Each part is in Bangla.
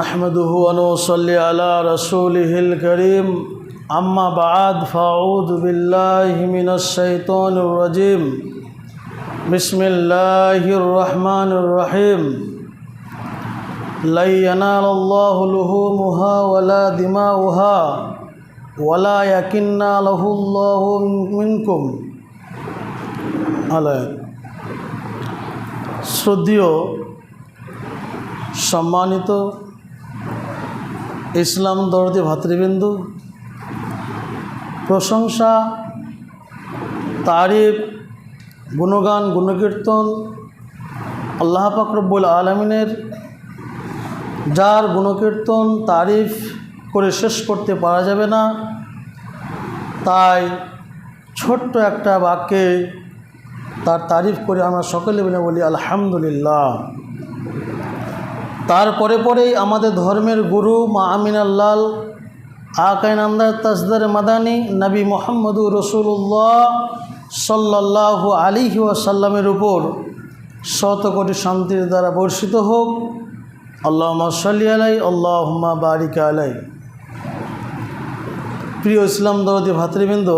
نحمده ونصلي على رسوله الكريم أما بعد فأعوذ بالله من الشيطان الرجيم بسم الله الرحمن الرحيم لن ينال الله لحومها ولا دماؤها ولا يكن له الله منكم আলায় শ্রদ্ধীয় সম্মানিত ইসলাম দরদি ভাতৃবৃন্দু, প্রশংসা, তারিফ, গুণগান, গুণকীর্তন, আল্লাহ পাকরব্বুল আলমিনের যার গুণকীর্তন, তারিফ করে শেষ করতে পারা যাবে না, তাই ছোট্ট একটা বাক্যে তার তারিফ করে আমরা সকলে মিলে বলি আলহামদুলিল্লাহ। তারপরে পরেই আমাদের ধর্মের গুরু মা আমিনাল্লাল আকাইন আমদার তাসদার মাদানি, নবী মোহাম্মদুর রসুল্লাহ সাল্লাহ আলিহি ওয়াসাল্লামের উপর শত কোটি শান্তির দ্বারা বর্ষিত হোক। আল্লাহ সাল্লি আলাই আল্লাহম্মা বারিক আলাই প্রিয় ইসলাম দরদি ভাতৃবৃন্দ,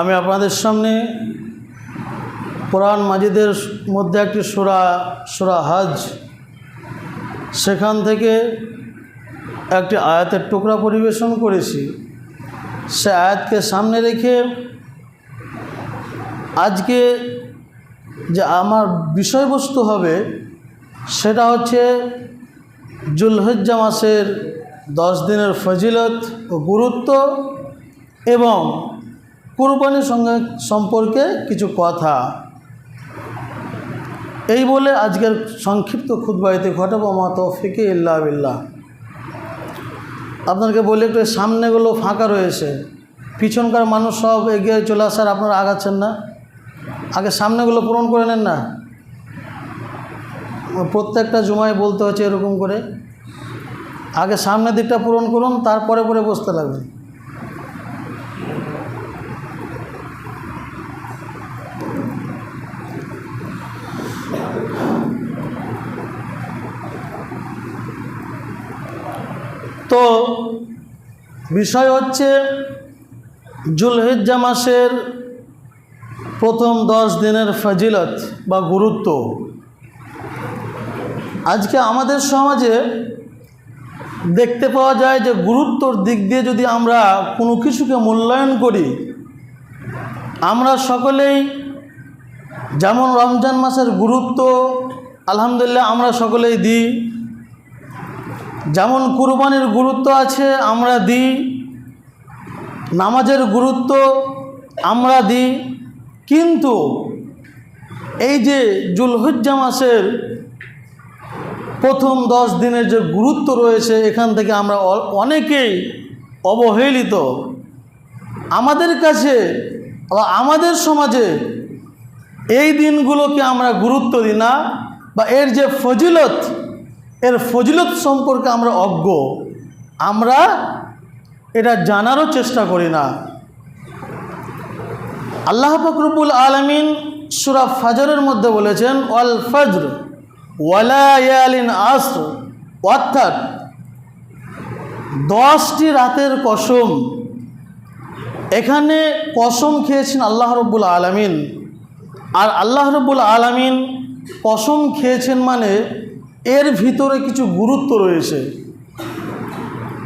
আমি আপনাদের সামনে কোরআন মাজিদের মধ্যে একটি সুরা সুরা হাজ সেখান থেকে একটি আয়াতের টুকরা পরিবেশন করেছি। সে আয়াতকে সামনে রেখে আজকে যে আমার বিষয়বস্তু হবে, সেটা হচ্ছে জুলহজ্জা মাসের দশ দিনের ফজিলত ও গুরুত্ব এবং কুরবানির সঙ্গে সম্পর্কে কিছু কথা। এই বলে আজকের সংক্ষিপ্ত খুদ্বাইতে ঘটাবো মা তৌফিকে ইল্লা বিল্লাহ। আপনাকে বলি একটু সামনেগুলো ফাঁকা রয়েছে। পিছনকার মানুষ সব এগিয়ে চলে আসার আপনারা আগাচ্ছেন না। আগে সামনেগুলো পূরণ করে নেন না। প্রত্যেকটা জুমায় বলতে হচ্ছে এরকম করে। আগে সামনের দিকটা পূরণ করুন, তারপরে পরে বসতে লাগবেন তো বিষয় হচ্ছে জুলহিজ্জা মাসের প্রথম দশ দিনের ফজিলত বা গুরুত্ব। আজকে আমাদের সমাজে দেখতে পাওয়া যায় যে গুরুত্বর দিক দিয়ে যদি আমরা কোনো কিছুকে মূল্যায়ন করি, আমরা সকলেই যেমন রমজান মাসের গুরুত্ব, আলহামদুলিল্লাহ আমরা সকলেই দিই যেমন কুরবানির গুরুত্ব আছে, আমরা দিই। নামাজের গুরুত্ব আমরা দিই। কিন্তু এই যে জুলহজ্জা মাসের প্রথম দশ দিনের যে গুরুত্ব রয়েছে, এখান থেকে আমরা অনেকেই অবহেলিত। আমাদের কাছে বা আমাদের সমাজে এই দিনগুলোকে আমরা গুরুত্ব দিই না, বা এর যে ফজিলত এর ফজিলত সম্পর্কে আমরা অজ্ঞ। আমরা এটা জানারও চেষ্টা করি না। আল্লাহ ফকরবুল আলমিন সুরা ফাজরের মধ্যে বলেছেন, ওয়াল ফজর ওয়ালায়ালিন আসর। অর্থাৎ দশটি রাতের কসম। এখানে কসম খেয়েছেন আল্লাহ রব্বুল আলমিন। আর আল্লাহ রব্বুল আলমিন কসম খেয়েছেন মানে এর ভিতরে কিছু গুরুত্ব রয়েছে।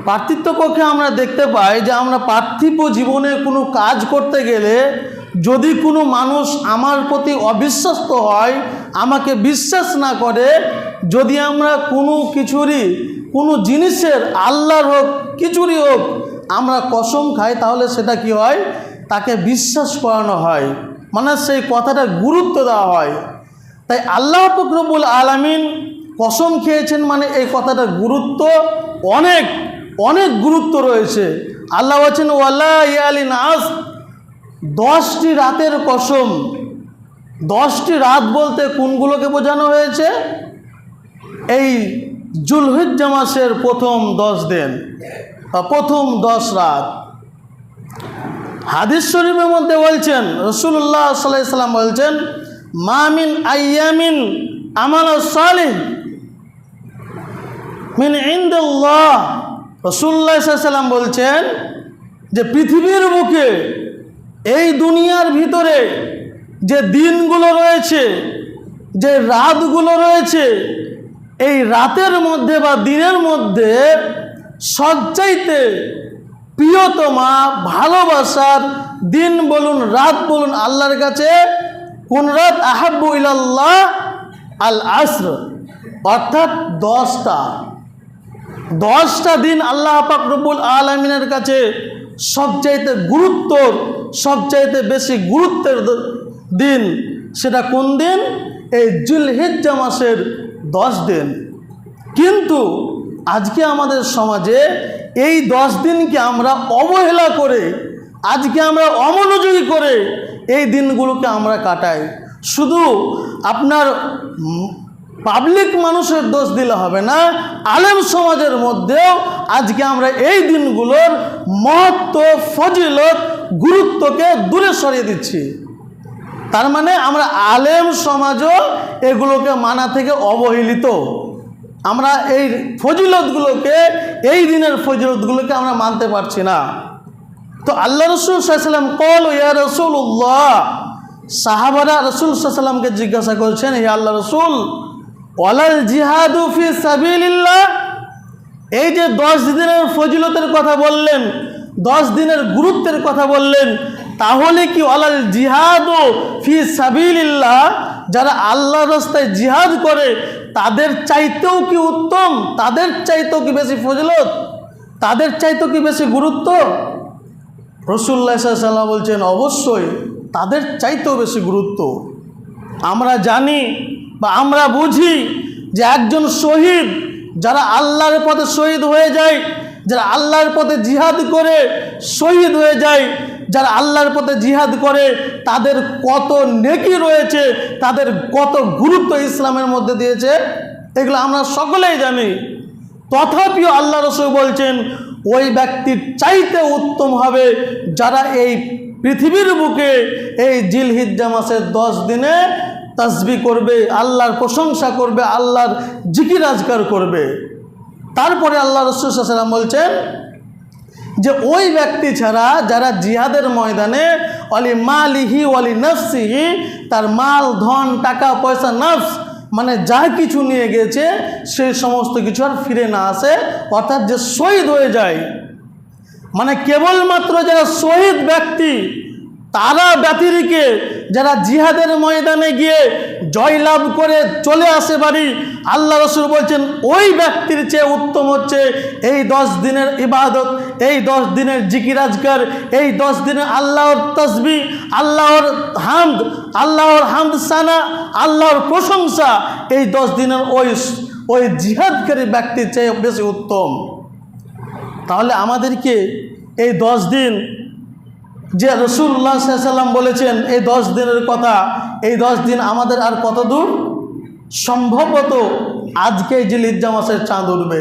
পার্থিত্ব পক্ষে আমরা দেখতে পাই যে আমরা পার্থিব জীবনে কোনো কাজ করতে গেলে যদি কোনো মানুষ আমার প্রতি অবিশ্বস্ত হয়, আমাকে বিশ্বাস না করে, যদি আমরা কোনো কিছুরই, কোনো জিনিসের আল্লাহর হোক, কিছুরই হোক আমরা কসম খাই, তাহলে সেটা কি হয়? তাকে বিশ্বাস করানো হয়। মানে সেই কথাটা গুরুত্ব দেওয়া হয়। তাই আল্লাহ ফকরবুল আলমিন কসম খেয়েছেন মানে এই কথাটার গুরুত্ব অনেক অনেক গুরুত্ব রয়েছে। আল্লাহ বলছেন ওয়াল্লা ইয়ালি নাস। দশটি রাতের কসম দশটি রাত বলতে কোনগুলোকে বোঝানো হয়েছে? এই জুলহিজ্জা মাসের প্রথম দশ দিন প্রথম দশ রাত। হাদিস শরীফের মধ্যে বলছেন রসুল্লাহ সাল্লাহ সাল্লাম বলছেন মামিন আয়ামিন আমাল সালিহ। মিন ইন্দাল্লাহ। রসুল্লাহ বলছেন যে পৃথিবীর বুকে, এই দুনিয়ার ভিতরে যে দিনগুলো রয়েছে, যে রাতগুলো রয়েছে, এই রাতের মধ্যে বা দিনের মধ্যে সবচাইতে প্রিয়তমা, ভালোবাসার দিন বলুন, রাত বলুন আল্লাহর কাছে, কোন রাত? আহাব্বু ইলাল্লাহ আল আসর অর্থাৎ দশটা। দশটা দিন আল্লাহ পাক রব্বুল আলমিনের কাছে সবচাইতে গুরুত্ব সবচাইতে বেশি গুরুত্বের দিন সেটা কোন দিন? এই জুলহিজ্জা মাসের দশ দিন। কিন্তু আজকে আমাদের সমাজে এই দশ দিনকে আমরা অবহেলা করে, আজকে আমরা অমনোযোগী করে এই দিনগুলোকে আমরা কাটাই। শুধু আপনার পাবলিক মানুষের দোষ দিলে হবে না। আলেম সমাজের মধ্যেও আজকে আমরা এই দিনগুলোর মহত্ব, ফজিলত, গুরুত্বকে দূরে সরিয়ে দিচ্ছি। তার মানে আমরা আলেম সমাজও এগুলোকে মানা থেকে অবহেলিত। আমরা এই ফজিলতগুলোকে, এই দিনের ফজিলতগুলোকে আমরা মানতে পারছি না। তো আল্লাহ রসুল সাল্লাম কল, ইয়া রসুল্লাহ সাহাবারা রসুল সাল্লামকে জিজ্ঞাসা করছেন, হে আল্লাহ রসুল ওয়ালাল জিহাদু ফি সাবিলিল্লাহ। এই যে দশ দিনের ফজিলতের কথা বললেন, দশ দিনের গুরুত্বের কথা বললেন, তাহলে কি অলাল জিহাদ ফি সাবিলিল্লাহ, যারা আল্লাহ রাস্তায় জিহাদ করে, তাদের চাইতেও কি উত্তম? তাদের চাইতেও কি বেশি ফজিলত? তাদের চাইতেও কি বেশি গুরুত্ব? রসুল্লাহ সাল্লাম বলছেন, অবশ্যই, তাদের চাইতেও বেশি গুরুত্ব। আমরা জানি বা আমরা বুঝি যে একজন শহীদ যারা আল্লাহর পথে শহীদ হয়ে যায়, যারা আল্লাহর পথে জিহাদ করে শহীদ হয়ে যায়, যারা আল্লাহর পথে জিহাদ করে, তাদের কত নেকি রয়েছে, তাদের কত গুরুত্ব ইসলামের মধ্যে দিয়েছে, এগুলো আমরা সকলেই জানি। তথাপিও আল্লাহ রসুল বলছেন, ওই ব্যক্তির চাইতে উত্তম হবে যারা এই পৃথিবীর বুকে এই জিলহিজ্জা মাসের দশ দিনে তাসবি করবে, আল্লাহর প্রশংসা করবে, আল্লাহর জিকির আজকার করবে। তারপরে আল্লাহ রসুল সাল্লাম বলছেন যে, ওই ব্যক্তি ছাড়া যারা জিহাদের ময়দানে অলি মালিহি অলি নফসিহি, তার মাল, ধন, টাকা, পয়সা, নফস মানে যা কিছু নিয়ে গেছে, সেই সমস্ত কিছু আর ফিরে না আসে, অর্থাৎ যে শহীদ হয়ে যায়। মানে কেবলমাত্র যারা শহীদ ব্যক্তি তারা ব্যতিরিকে যারা জিহাদের ময়দানে গিয়ে জয়লাভ করে চলে আসে বাড়ি, আল্লাহ রসুল বলছেন, ওই ব্যক্তির চেয়ে উত্তম হচ্ছে এই দশ দিনের ইবাদত, এই দশ দিনের জিকিরাজগার এই দশ দিনের আল্লাহর তসবি আল্লাহর হামদ আল্লাহর হামদ সানা আল্লাহর প্রশংসা, এই দশ দিনের ওই ওই জিহাদকারী ব্যক্তির চেয়ে বেশি উত্তম। তাহলে আমাদেরকে এই দশ দিন যে রসুল্লাহ সাল্লাম বলেছেন, এই দশ দিনের কথা, এই দশ দিন আমাদের আর কত দূর সম্ভবত আজকে জিলিজ্জা মাসের চাঁদ উঠবে।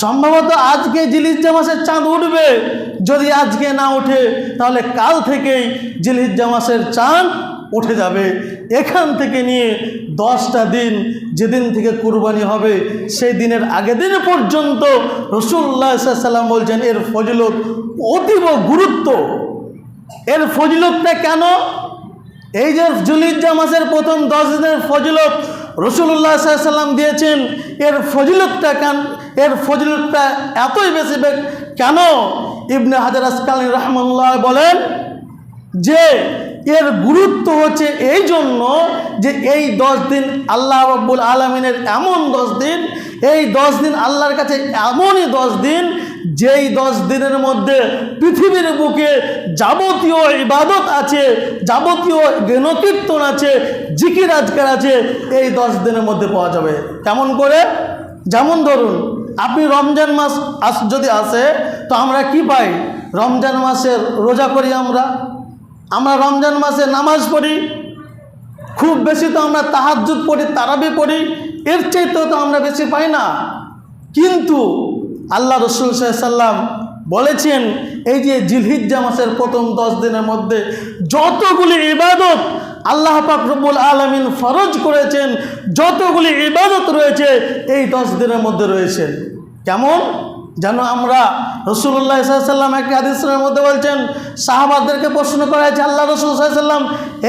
সম্ভবত আজকে জিলিজ্জা মাসের চাঁদ উঠবে। যদি আজকে না উঠে, তাহলে কাল থেকেই জিলিজ্জা মাসের চাঁদ উঠে যাবে। এখান থেকে নিয়ে দশটা দিন যেদিন থেকে কুরবানি হবে, সেই দিনের আগের দিন পর্যন্ত রসুল্লাহ সাল্লাম বলছেন, এর ফজিলত অতীব গুরুত্ব। এর ফজিলতটা কেন? এই যে জুলিজ্জা মাসের প্রথম দশ দিনের ফজিলত রসুল্লাহ সাল্লাম দিয়েছেন, এর ফজিলতটা কেন এর ফজিলতটা এতই বেশি কেন? ইবনে হাজার আসকালী রহমুল্লাহ বলেন যে এর গুরুত্ব হচ্ছে এই জন্য যে এই দশ দিন আল্লাহ রব্বুল আলমিনের এমন দশ দিন, এই দশ দিন আল্লাহর কাছে এমনই দশ দিন যেই দশ দিনের মধ্যে পৃথিবীর বুকে যাবতীয় ইবাদত আছে, যাবতীয় জ্ঞানকীর্তন আছে, জিকির আজকার আছে, এই দশ দিনের মধ্যে পাওয়া যাবে। কেমন করে? যেমন ধরুন, আপনি রমজান মাস যদি আসে, তো আমরা কি পাই? রমজান মাসের রোজা করি আমরা। আমরা রমজান মাসে নামাজ পড়ি, খুব বেশি তো আমরা তাহাজ্জুদ পড়ি, তারাবি পড়ি, এর চাইতেও তো আমরা বেশি পাই না। কিন্তু আল্লাহ রসুল সাল্লাম বলেছেন, এই যে জিলহিজ্জা মাসের প্রথম দশ দিনের মধ্যে যতগুলি ইবাদত আল্লাহ পাক রব্বুল আলমিন ফরজ করেছেন, যতগুলি ইবাদত রয়েছে, এই দশ দিনের মধ্যে রয়েছে। কেমন? যেন আমরা রসুল্লাহ সাল্লাম একটি হাদিসের মধ্যে বলছেন, সাহাবাদেরকে প্রশ্ন করা হয়েছে, আল্লাহ রসুল সাল্লাম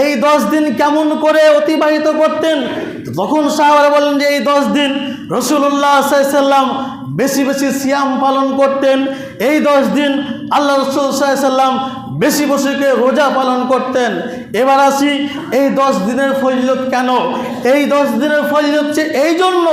এই দশ দিন কেমন করে অতিবাহিত করতেন? তখন সাহাবারা বলেন যে এই দশ দিন রসুল্লাহ সাল্লাম বেশি বেশি সিয়াম পালন করতেন। এই দশ দিন আল্লাহ রসুল সাল্লাম বেশি বসেকে রোজা পালন করতেন। এবার আসি, এই দশ দিনের ফজিলত কেন? এই দশ দিনের ফজিলত হচ্ছে এই জন্য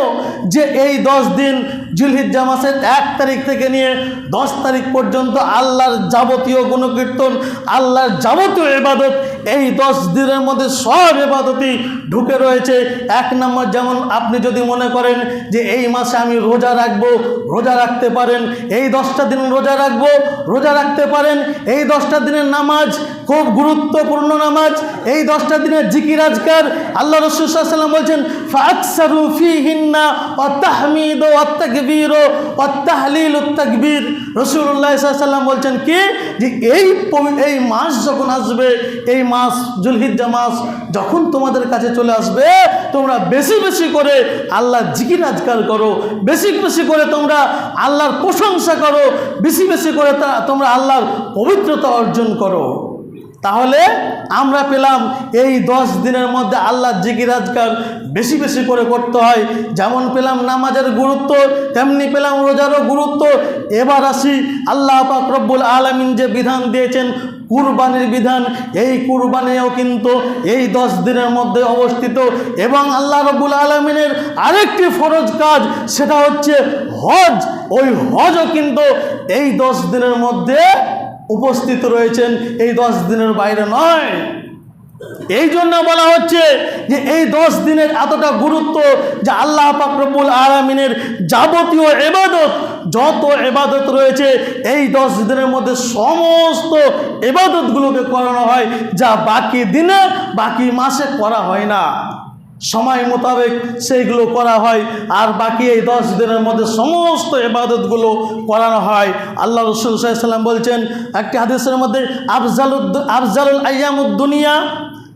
যে এই দশ দিন জুলহিজ্জা মাসের এক তারিখ থেকে নিয়ে দশ তারিখ পর্যন্ত আল্লাহর যাবতীয় গুণকীর্তন, আল্লাহর যাবতীয় এবাদত এই দশ দিনের মধ্যে সব এবাদতই ঢুকে রয়েছে। এক নম্বর যেমন আপনি যদি মনে করেন যে এই মাসে আমি রোজা রাখব, রোজা রাখতে পারেন, এই দশটা দিন রোজা রাখব, রোজা রাখতে পারেন, এই দশটা দিনের নামাজ খুব গুরুত্বপূর্ণ নামাজ, এই দশটা দিনের জিকির আজকার, আল্লাহ রসুল্লাম বলছেন ফাকসারু ফি হিন্না অত্তাহমিদ অত্তাকবীর অত্তাহলিল উত্তাকবীর রসুল্লাহ সাল্লাম বলছেন কি? যে এই এই মাস যখন আসবে, এই মাস জুলহিজ্জা মাস যখন তোমাদের কাছে চলে আসবে, তোমরা বেশি বেশি করে আল্লাহ জিকির আজকার করো, বেশি বেশি করে তোমরা আল্লাহর প্রশংসা করো, বেশি বেশি করে তোমরা আল্লাহর পবিত্রতা অর্জন করো। তাহলে আমরা পেলাম এই দশ দিনের মধ্যে আল্লাহ জিকির আজকার বেশি বেশি করে করতে হয়। যেমন পেলাম নামাজের গুরুত্ব, তেমনি পেলাম রোজারও গুরুত্ব। এবার আসি আল্লাহ পাক রব্বুল আলমিন যে বিধান দিয়েছেন, কুরবানির বিধান। এই কুরবানিও কিন্তু এই দশ দিনের মধ্যে অবস্থিত এবং আল্লাহ রব্বুল আলমিনের আরেকটি ফরজ কাজ, সেটা হচ্ছে হজ। ওই হজও কিন্তু এই দশ দিনের মধ্যে উপস্থিত রয়েছেন এই দশ দিনের বাইরে নয়। এই জন্য বলা হচ্ছে যে এই দশ দিনের এতটা গুরুত্ব যে আল্লাহ পাকরবুল আলমিনের যাবতীয় এবাদত যত এবাদত রয়েছে, এই দশ দিনের মধ্যে সমস্ত এবাদতগুলোকে করানো হয়, যা বাকি দিনে, বাকি মাসে করা হয় না। সময় মোতাবেক সেইগুলো করা হয়। আর বাকি এই দশ দিনের মধ্যে সমস্ত এবাদতগুলো করানো হয়। আল্লাহ রসুল সাল্লাম বলছেন, একটি হাদিসের মধ্যে, আফজালুদ, আফজালুল আয়ামুদ্দুনিয়া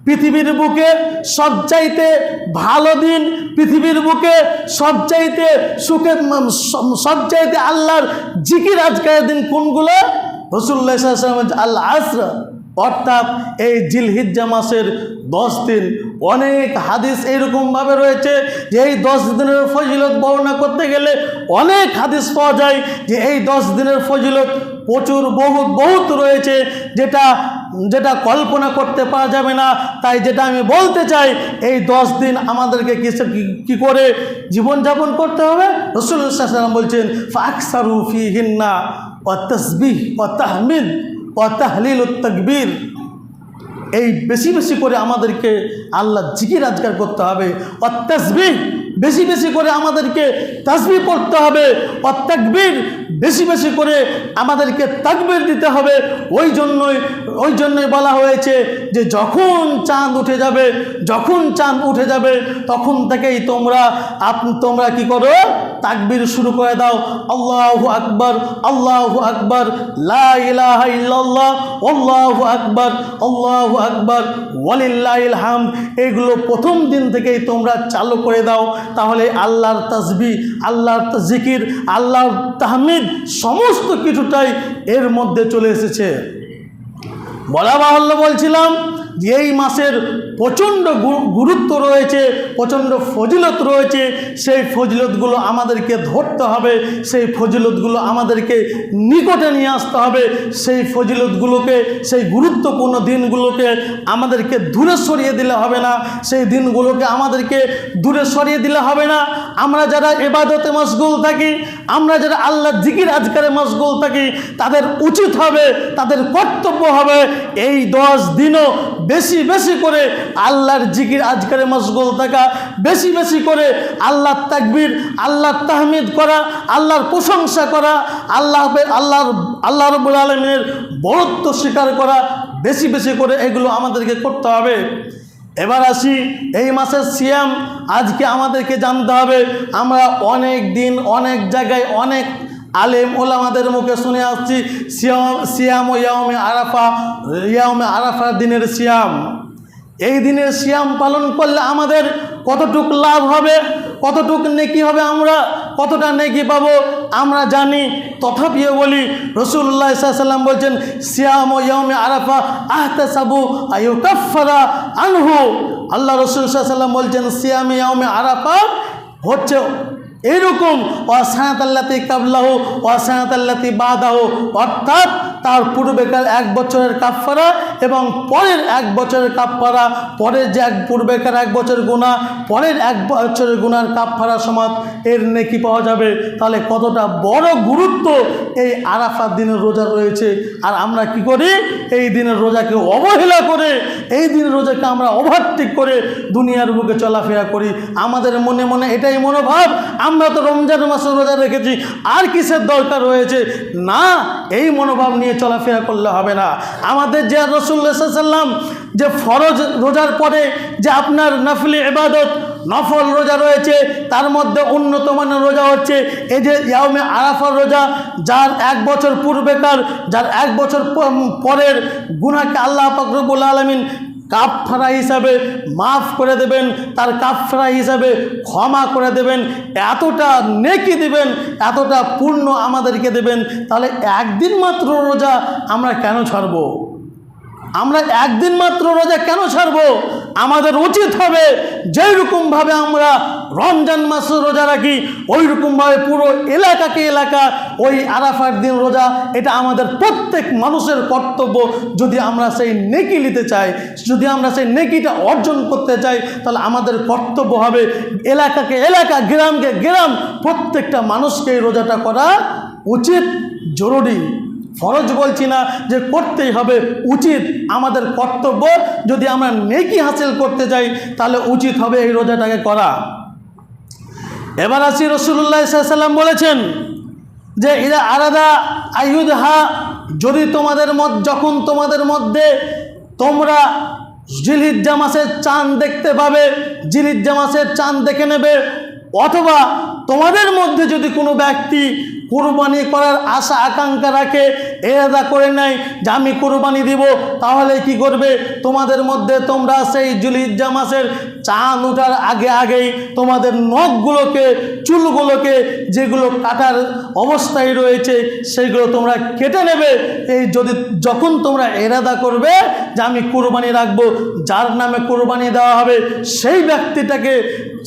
পৃথিবীর বুকে সবচাইতে ভালো দিন, পৃথিবীর বুকে সবচাইতে সুখে সব- সবচাইতে আল্লাহর জিকির আজকের দিন কোনগুলো? রসুল্লাহ সাল্লাম আল্লাহ আসরা অর্থাৎ এই জিলহিজ্জা মাসের দশ দিন। অনেক হাদিস এইরকমভাবে রয়েছে যে এই দশ দিনের ফজিলত বর্ণনা করতে গেলে অনেক হাদিস পাওয়া যায় যে এই দশ দিনের ফজিলত প্রচুর বহুত বহুত রয়েছে, যেটা যেটা কল্পনা করতে পারা যাবে না। তাই যেটা আমি বলতে চাই, এই দশ দিন আমাদেরকে কিসে কি- করে জীবনযাপন করতে হবে? রসুল্লাহাম বলছেন, ফাকসারু ফি হিন্না ও তসবিহ ও তাহমিদ ও তাহলিল তকবীর। এই বেশি বেশি করে আমাদেরকে আল্লাহ জিকির আজগার করতে হবে। অত্যাসবিহ বেশি বেশি করে আমাদেরকে তাসবি পড়তে হবে। অত্যাকবীর বেশি বেশি করে আমাদেরকে তাকবীর দিতে হবে। ওই জন্যই ওই জন্যই বলা হয়েছে যে যখন চাঁদ উঠে যাবে, যখন চাঁদ উঠে যাবে, তখন থেকেই তোমরা আপ, তোমরা কি করো? তাকবীর শুরু করে দাও। আল্লাহ আকবার আল্লাহ আকবার আল্লাহু আকবার আল্লাহু আকবার, ওয়ালিল্লাহিল হামদ। এগুলো প্রথম দিন থেকেই তোমরা চালু করে দাও। তাহলে আল্লাহর তসবি, আল্লাহর জিকির আল্লাহর তাহমিদ সমস্ত কিছুটাই এর মধ্যে চলে এসেছে। বলা বাহুল্য বলছিলাম এই মাসের প্রচণ্ড গুরুত্ব রয়েছে, প্রচণ্ড ফজিলত রয়েছে, সেই ফজিলতগুলো আমাদেরকে ধরতে হবে, সেই ফজিলতগুলো আমাদেরকে নিকটে নিয়ে আসতে হবে, সেই ফজিলতগুলোকে, সেই গুরুত্বপূর্ণ দিনগুলোকে আমাদেরকে দূরে সরিয়ে দিলে হবে না, সেই দিনগুলোকে আমাদেরকে দূরে সরিয়ে দিলে হবে না। আমরা যারা এবাদতে মশগুল থাকি, আমরা যারা আল্লাহ জিকির আজকারে মশগুল থাকি, তাদের উচিত হবে, তাদের কর্তব্য হবে এই দশ দিনও বেশি বেশি করে আল্লাহর জিকির আজকারে মশগুল থাকা, বেশি বেশি করে আল্লাহর তাকবির, আল্লাহর তাহমিদ করা, আল্লাহর প্রশংসা করা, আল্লাহ আল্লাহর, আল্লাহ রবুল আলমিনের বরত্ব স্বীকার করা, বেশি বেশি করে এগুলো আমাদেরকে করতে হবে। এবার আসি, এই মাসের সিয়াম আজকে আমাদেরকে জানতে হবে। আমরা অনেক দিন, অনেক জায়গায় অনেক আলেম ওলামাদের মুখে শুনে আসছি, সিয়াম সিয়াম ও ইয়ামে আরাফা ইয়ামে আরাফা দিনের সিয়াম। এই দিনের সিয়াম পালন করলে আমাদের কতটুক লাভ হবে, কতটুক নেকি হবে আমরা, কতটা নেকি পাবো, আমরা জানি। তথাপিও বলি রসুল্লাহ সাল্লাম বলছেন, সিয়াম ইয়মে আরাফা আহতে সাবু আয়ু কাফারা আনহু। আল্লাহ রসুল সাল্লাম বলছেন, সিয়ামে ইয়মে আরাফা হচ্ছে এইরকম অসায়াতাল্লাতি কাবলাহ অসায়াতাল্লাতি বাদাহ, অর্থাৎ তার পূর্বেকার এক বছরের কাফারা এবং পরের এক বছরের কাফারা পরের যে এক পূর্বেকার এক বছর গুণা পরের এক বছরের গুণার কাফারা সমাজ এর নেকি পাওয়া যাবে। তাহলে কতটা বড় গুরুত্ব এই আরাফার দিনের রোজা রয়েছে। আর আমরা কি করি? এই দিনের রোজাকে অবহেলা করে, এই দিনের রোজাকে আমরা ওভারটেক করে দুনিয়ার বুকে চলাফেরা করি। আমাদের মনে মনে এটাই মনোভাব আমরা তো রমজান মাসে রোজা রেখেছি, আর কিসের দরকার রয়েছে? না, এই মনোভাব নিয়ে চলাফেরা করলে হবে না। আমাদের যে রসুল্লা সাল্লাম যে ফরজ রোজার পরে যে আপনার নফলি এবাদত নফল রোজা রয়েছে, তার মধ্যে মানের রোজা হচ্ছে এই যে ইয়ামে আরাফার রোজা, যার এক বছর পূর্বেকার, যার এক বছর পরের গুনাকে আল্লাহ ফকরবুল আলমিন কাপফারা হিসাবে মাফ করে দেবেন, তার কাফারা হিসাবে ক্ষমা করে দেবেন, এতটা নেকি দেবেন, এতটা পূর্ণ আমাদেরকে দেবেন, তাহলে একদিন মাত্র রোজা আমরা কেন ছাড়বো? আমরা একদিন মাত্র রোজা কেন ছাড়বো? আমাদের উচিত হবে যেই রকমভাবে আমরা রমজান মাসে রোজা রাখি ওই রকমভাবে পুরো এলাকাকে এলাকা, ওই আরাফার দিন রোজা, এটা আমাদের প্রত্যেক মানুষের কর্তব্য। যদি আমরা সেই নেকি নিতে চাই, যদি আমরা সেই নেকিটা অর্জন করতে চাই, তাহলে আমাদের কর্তব্য হবে এলাকাকে এলাকা, গ্রামকে গ্রাম, প্রত্যেকটা মানুষকে এই রোজাটা করা উচিত, জরুরি। ফরজ বলছি না যে করতেই হবে, উচিত আমাদের কর্তব্য। যদি আমরা নেকি হাসিল করতে চাই তাহলে উচিত হবে এই রোজাটাকে করা। এবার আসি রসুল্লাহ সাল্লাম বলেছেন যে এরা আলাদা আয়ুদহা যদি তোমাদের মত যখন তোমাদের মধ্যে তোমরা জিলিজ্জা মাসের চাঁদ দেখতে পাবে জিলিজ্জা মাসের চাঁদ দেখে নেবে, অথবা তোমাদের মধ্যে যদি কোনো ব্যক্তি কুরবানি করার আশা, আকাঙ্ক্ষা রাখে। এ এরাদা করে নেয় যে আমি কুরবানি দিব, তাহলে কি করবে? তোমাদের মধ্যে তোমরা সেই জুলিজ্জা মাসের চাঁদ ওঠার আগে আগেই তোমাদের নখগুলোকে, চুলগুলোকে যেগুলো কাটার অবস্থায় রয়েছে সেইগুলো তোমরা কেটে নেবে। এই যদি, যখন তোমরা এরাদা করবে যে আমি কুরবানি রাখব, যার নামে কুরবানি দেওয়া হবে, সেই ব্যক্তিটাকে,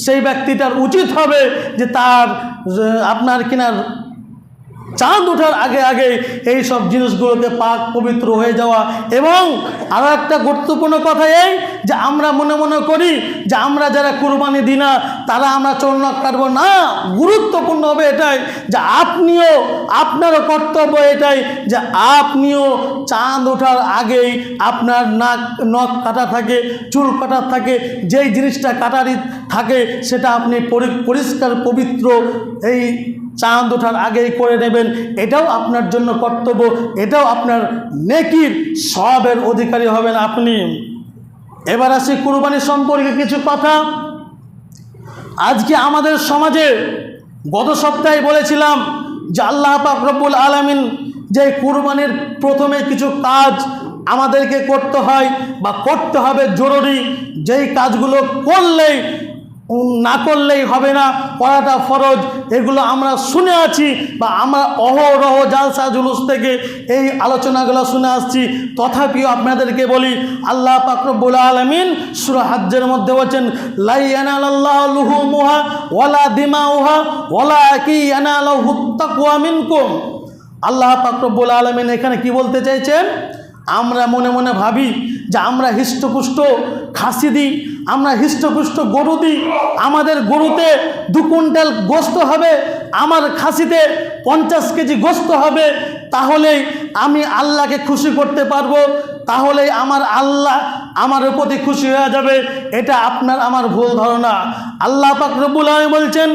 সেই ব্যক্তিটার উচিত হবে যে তার, আপনার কিনার চাঁদ ওঠার আগে আগে এই সব জিনিসগুলোকে পাক পবিত্র হয়ে যাওয়া। এবং আরও একটা গুরুত্বপূর্ণ কথা এই যে আমরা মনে মনে করি যে আমরা যারা কুরবানি দিই না, তারা আমরা চরণক কাটবো না। গুরুত্বপূর্ণ হবে এটাই যে আপনিও, আপনারও কর্তব্য এটাই যে আপনিও চাঁদ ওঠার আগেই আপনার নাক, নখ কাটা থাকে, চুল কাটা থাকে, যেই জিনিসটা কাটারি থাকে, সেটা আপনি পরি- পরিষ্কার, পবিত্র এই চাঁদ ওঠার আগেই করে নেবেন। এটাও আপনার জন্য কর্তব্য। এটাও আপনার নেকির সবের অধিকারী হবেন আপনি। এবার আসি কুরবানি সম্পর্কে কিছু কথা। আজকে আমাদের সমাজে গত সপ্তাহে বলেছিলাম যে আল্লাহ পাক রব্বুল আলমিন যে কুরবানির প্রথমে কিছু কাজ আমাদেরকে করতে হয় বা করতে হবে জরুরি। যেই কাজগুলো করলেই না করলেই হবে না করাটা ফরজ। এগুলো আমরা শুনে আছি বা আমরা অহরহ জালসা জুলুস থেকে এই আলোচনাগুলো শুনে আসছি। তথাপিও আপনাদেরকে বলি, আল্লাহ পাকরবুল আলমিন সুরা মধ্যে বলছেন লাইয়ানাল আল্লাহ লুহু মুহা ওয়ালা দিমা উহা ওয়ালা কি মিনকুম। আল্লাহ পাকরবুল আলমিন এখানে কি বলতে চাইছেন? আমরা মনে মনে ভাবি যে আমরা হৃষ্টপুষ্ট, খাসি দিই আমরা হৃষ্টপুষ্ট গরু দিই আমাদের গরুতে দু কুইন্টাল গোস্ত হবে, আমার খাসিতে পঞ্চাশ কেজি গোস্ত হবে, তাহলেই আমি আল্লাহকে খুশি করতে পারব, তাহলেই আমার আল্লাহ আমার প্রতি খুশি হয়ে যাবে, এটা আপনার আমার ভুল ধারণা। আল্লাহ পাক রব্বুল বলছেন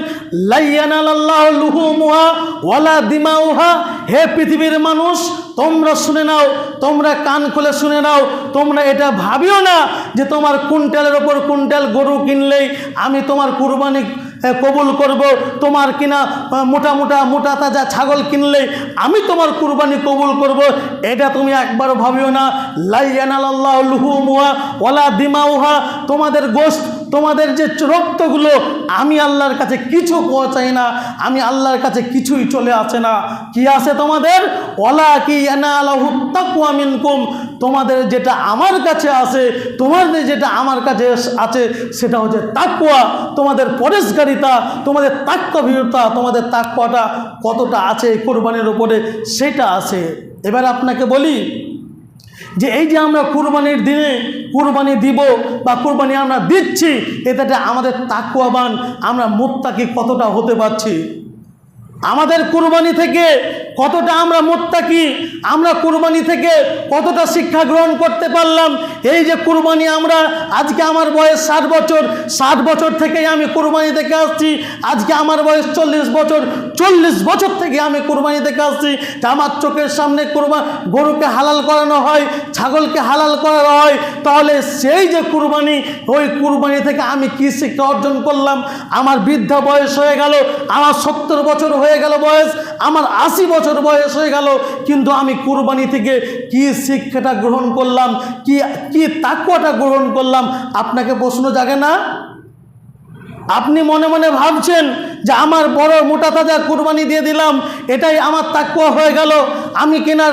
লাইয়ানাল আল্লাহ লুহুমুহা ওয়ালা দিমাউহা। হে পৃথিবীর মানুষ, তোমরা শুনে নাও, তোমরা কান খুলে শুনে নাও, তোমরা এটা ভাবিও না যে তোমার কুইন্টালের ওপর কুইন্টাল গরু কিনলেই আমি তোমার কুরবানি কবুল করব। তোমার কিনা মোটা মোটা মোটা তাজা ছাগল কিনলে আমি তোমার কুরবানি কবুল করব। এটা তুমি একবারও ভাবিও না। লাইয়ানাল্লাহ লুহুমুহা ওলা দিমাউহা। তোমাদের গোস্ত তোমাদের যে রক্তগুলো, আমি আল্লাহর কাছে কিছু পৌঁছাই না, আমি আল্লাহর কাছে কিছুই চলে আসে না। কি আছে তোমাদের? ওলা কি মিনকুম। তোমাদের যেটা আমার কাছে আছে তোমাদের যেটা আমার কাছে আছে, সেটা হচ্ছে তাকুয়া তোমাদের পরেশকারিতা তোমাদের তাক্যভীরতা তোমাদের তাকুয়াটা কতটা আছে কোরবানির উপরে, সেটা আছে। এবার আপনাকে বলি যে এই যে আমরা কুরবানির দিনে কুরবানি দিব বা কুরবানি আমরা দিচ্ছি এটাতে আমাদের তাকুয়াবান আমরা মুত্তাকি কতটা হতে পারছি? আমাদের কুরবানি থেকে কতটা আমরা মোত্তাকি? আমরা কুরবানি থেকে কতটা শিক্ষা গ্রহণ করতে পারলাম? এই যে কুরবানি আমরা, আজকে আমার বয়স ষাট বছর ষাট বছর থেকেই আমি কুরবানি দেখে আসছি, আজকে আমার বয়স চল্লিশ বছর চল্লিশ বছর থেকে আমি কুরবানি দেখে আসছি আমার চোখের সামনে কুরবা, গরুকে হালাল করানো হয়, ছাগলকে হালাল করানো হয়, তাহলে সেই যে কুরবানি, ওই কুরবানি থেকে আমি কি শিক্ষা অর্জন করলাম? আমার বৃদ্ধা বয়স হয়ে গেল, আমার সত্তর বছর হয়ে গেল বয়স, আমার আশি বছর বয়স হয়ে গেল, কিন্তু আমি কুরবানি থেকে কি শিক্ষাটা গ্রহণ করলাম, কি কি তাকুয়াটা গ্রহণ করলাম? আপনাকে প্রশ্ন জাগে না? আপনি মনে মনে ভাবছেন যে আমার বড় মোটা তাজা কুরবানি দিয়ে দিলাম, এটাই আমার তাকুয়া হয়ে গেল। আমি কেনার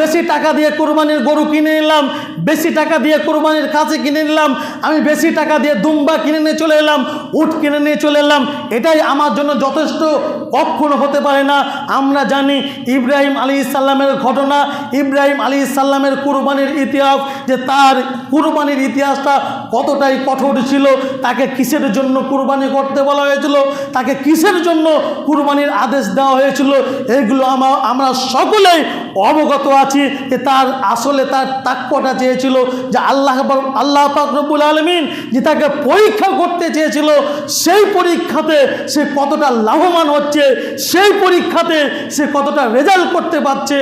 বেশি টাকা দিয়ে কুরবানির গরু কিনে নিলাম, বেশি টাকা দিয়ে কুরবানির খাসি কিনে নিলাম, আমি বেশি টাকা দিয়ে দুম্বা কিনে নিয়ে চলে এলাম, উট কিনে নিয়ে চলে এলাম। এটাই আমার জন্য যথেষ্ট কখনো হতে পারে না। আমরা জানি ইব্রাহিম আলী ইসাল্লামের ঘটনা, ইব্রাহিম আলী ইসাল্লামের কুরবানির ইতিহাস, যে তার কুরবানির ইতিহাসটা কতটাই কঠোর ছিল, তাকে কিসের জন্য কুরবানি করতে বলা হয়েছিল, তাকে কিসের জন্য কুরবানির আদেশ দেওয়া হয়েছিল, এগুলো আমা, আমরা সকলেই অবগত আছি যে তার আসলে তার তাক্যটা চেয়েছিল যে আল্লাহ আল্লাহ পাকরবুল আলমিন যে তাকে পরীক্ষা করতে চেয়েছিল, সেই পরীক্ষাতে সে কতটা লাভবান হচ্ছে, সেই পরীক্ষাতে সে কতটা রেজাল্ট করতে পারছে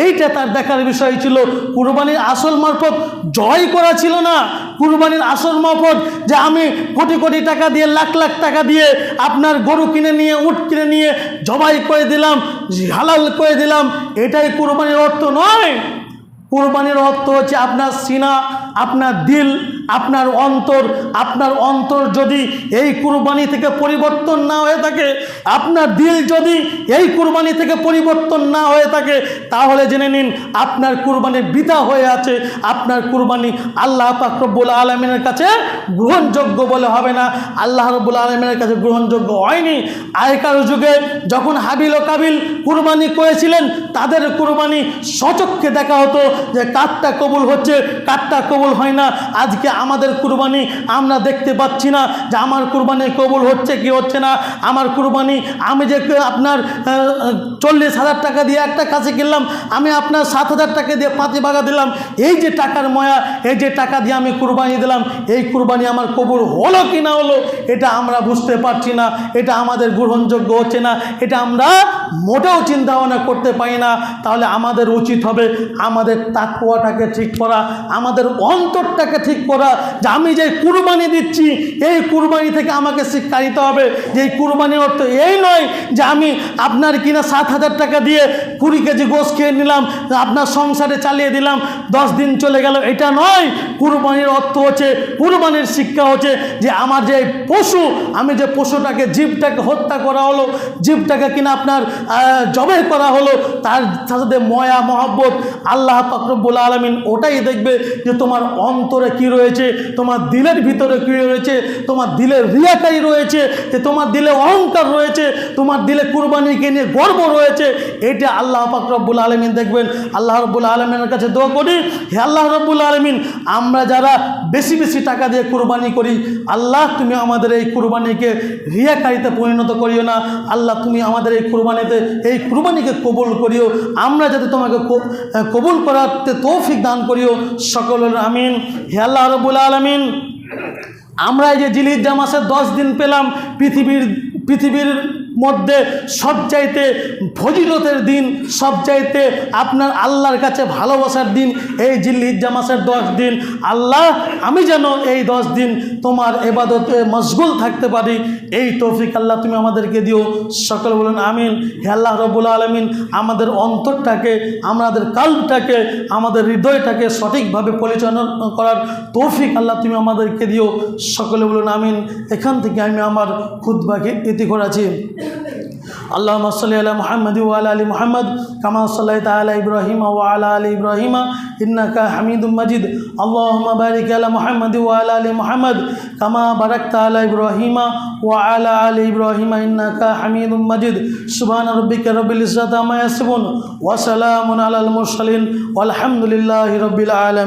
এইটা তার দেখার বিষয় ছিল। কুরবানির আসল মারফত জয় করা ছিল না। কুরবানির আসল মারফত যে আমি কোটি কোটি টাকা দিয়ে, লাখ লাখ টাকা দিয়ে আপনার গরু কিনে নিয়ে, উট কিনে নিয়ে জবাই করে দিলাম, হালাল করে দিলাম, এটাই কুরবানির অর্থ নয়। কুরবানির অর্থ হচ্ছে আপনার সিনা, আপনার দিল আপনার অন্তর আপনার অন্তর যদি এই কুরবানি থেকে পরিবর্তন না হয়ে থাকে, আপনার দিল যদি এই কুরবানি থেকে পরিবর্তন না হয়ে থাকে, তাহলে জেনে নিন আপনার কুরবানি বৃথা হয়ে আছে, আপনার কুরবানি আল্লাহ পাকরব্বুল আলমিনের কাছে গ্রহণযোগ্য বলে হবে না। আল্লাহ রব্বুল আলমিনের কাছে গ্রহণযোগ্য হয়নি। আগেকার যুগে যখন হাবিল ও কাবিল কুরবানি করেছিলেন, তাদের কুরবানি সচক্ষে দেখা হতো যে কাঠটা কবুল হচ্ছে কাঠটা কবুল হয় না। আজকে আমাদের কুরবানি আমরা দেখতে পাচ্ছি না যে আমার কুরবানি কবুল হচ্ছে কি হচ্ছে না। আমার কুরবানি, আমি যে আপনার চল্লিশ হাজার টাকা দিয়ে একটা কাছে কিনলাম, আমি আপনার সাত হাজার টাকা দিয়ে পাঁচি বাগা দিলাম। এই যে টাকার ময়া, এই যে টাকা দিয়ে আমি কুরবানি দিলাম, এই কুরবানি আমার কবুল হলো কি না হলো, এটা আমরা বুঝতে পারছি না। এটা আমাদের গ্রহণযোগ্য হচ্ছে না। এটা আমরা মোটেও চিন্তা ভাবনা করতে পারি না। তাহলে আমাদের উচিত হবে আমাদের তাকুয়াটাকে ঠিক করা, আমাদের অন্তরটাকে ঠিক করা। যে আমি যে কুরবানি দিচ্ছি, এই কুরবানি থেকে আমাকে শিক্ষা দিতে হবে। যে এই কুরবানির অর্থ এই নয় যে আমি আপনার কিনা সাত হাজার টাকা দিয়ে কুড়ি কেজি গোস খেয়ে নিলাম, আপনার সংসারে চালিয়ে দিলাম, দশ দিন চলে গেল। এটা নয়, কুরবানির অর্থ হচ্ছে, কুরবানির শিক্ষা হচ্ছে যে আমার যে পশু, আমি যে পশুটাকে, জীবটাকে হত্যা করা হলো, জীবটাকে কিনা আপনার জবাই করা হলো, তার সাথে ময়া, মহব্বত, আল্লাহ ফকরবুল আলমিন ওটাই দেখবে যে তোমার অন্তরে কি রয়েছে। তোমার দিলের ভিতরে কি রয়েছে, তোমার দিলের রিয়াটাই রয়েছে, যে তোমার দিলে অহংকার রয়েছে, তোমার দিলে কুরবানিকে নিয়ে গর্ব রয়েছে, এটা আল্লাহ পাক রব্বুল আলমিন দেখবেন। আল্লাহ রব্বুল আলমিনের কাছে দোয়া করি, হে আল্লাহ রব্বুল আলমিন, আমরা যারা বেশি বেশি টাকা দিয়ে কুরবানি করি, আল্লাহ তুমি আমাদের এই কুরবানিকে রিয়াকারিতে পরিণত করিও না, আল্লাহ তুমি আমাদের এই কুরবানিতে, এই কুরবানিকে কবুল করিও, আমরা যাতে তোমাকে কবুল করাতে তৌফিক দান করিও, সকলের আমিন। হে আল্লাহ রব্বুল আলমিন। আমরা এই যে জিলির মাসের দশ দিন পেলাম পৃথিবীর পৃথিবীর মধ্যে সবচাইতে ফজিলতের দিন, সবচাইতে আপনার আল্লাহর কাছে ভালোবাসার দিন, এই জিল্লিজ্জা মাসের দশ দিন। আল্লাহ, আমি যেন এই দশ দিন তোমার এবাদতে মশগুল থাকতে পারি। এই তৌফিক আল্লাহ তুমি আমাদেরকে দিও। সকল বলেন আমিন। হে আল্লাহ রবুল আলমিন, আমাদের অন্তরটাকে, আমাদের কালটাকে, আমাদের হৃদয়টাকে সঠিকভাবে পরিচালনা করার তৌফিক আল্লাহ তুমি আমাদেরকে দিও। সকলে বলুন আমিন। এখান থেকে আমি আমার খুদ্বাকে ইতি করেছি আল্লাহ সাল্লি আলা মোহাম্মদ ওয়াল আলী মোহাম্মদ, কামা সাল্লাহ তালা ইব্রাহিম ওয়াল আলী ইব্রাহিম, ইন্নাকা হামিদ মজিদ। আল্লাহ বারিক আলা মোহাম্মদ ওয়াল আলী মোহাম্মদ, কামা বারাক তালা ইব্রাহিম ওয়াল আলী ইব্রাহিম, ইন্নাকা হামিদ মজিদ। সুবান রব্বিক রবিল ইসাদ আমায়াসবুন ওয়াসালামুন আলাল মুরসালিন আলহামদুলিল্লাহ রবিল আলম